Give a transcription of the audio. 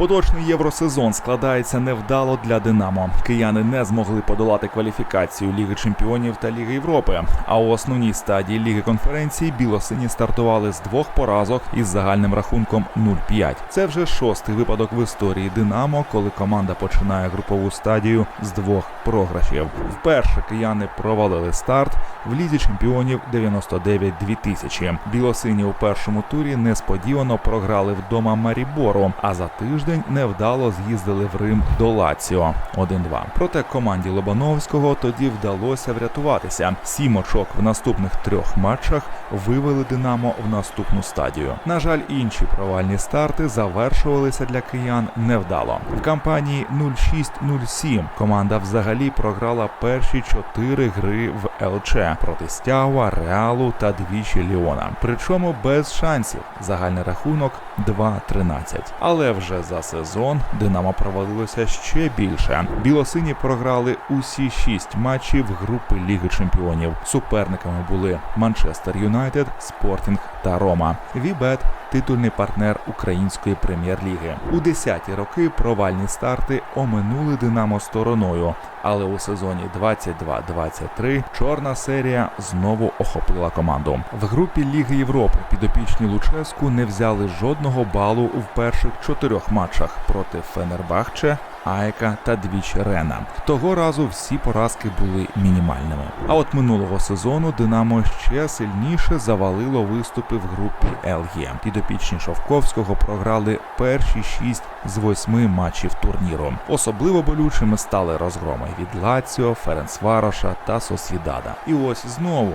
Поточний євросезон складається невдало для Динамо. Кияни не змогли подолати кваліфікацію Ліги Чемпіонів та Ліги Європи. А у основній стадії Ліги конференції білосині стартували з двох поразок із загальним рахунком 0-5. Це вже шостий випадок в історії Динамо, коли команда починає групову стадію з двох програшів. Вперше кияни провалили старт в лізі чемпіонів 99-2000. Білосині у першому турі несподівано програли вдома Марібору, а за тиждень невдало з'їздили в Рим до Лаціо 1-2. Проте команді Лобановського тоді вдалося врятуватися. Сім очок в наступних трьох матчах вивели Динамо в наступну стадію. На жаль, інші провальні старти завершувалися для киян невдало. В кампанії 06-07 команда взагалі програла перші чотири гри в ЛЧ проти Стява, Реалу та двічі Ліона. Причому без шансів. Загальний рахунок 2-13. Але вже за сезон Динамо провалилося ще більше. Білосині програли усі шість матчів групи Ліги Чемпіонів. Суперниками були Манчестер Юнайтед, Спортінг та Рома. Вібет титульний партнер української прем'єр-ліги. У 10-ті роки провальні старти оминули Динамо стороною, але у сезоні 22-23 чорна серія знову охопила команду. В групі Ліги Європи підопічні Луческу не взяли жодного балу в перших чотирьох матчах проти Фенербахче. Айка та двічі Рена. Того разу всі поразки були мінімальними. А от минулого сезону Динамо ще сильніше завалило виступи в групі ЛГ. Підопічні Шовковського програли перші шість з восьми матчів турніру. Особливо болючими стали розгроми від Лаціо, Ференцвароша та Сосідада. І ось знову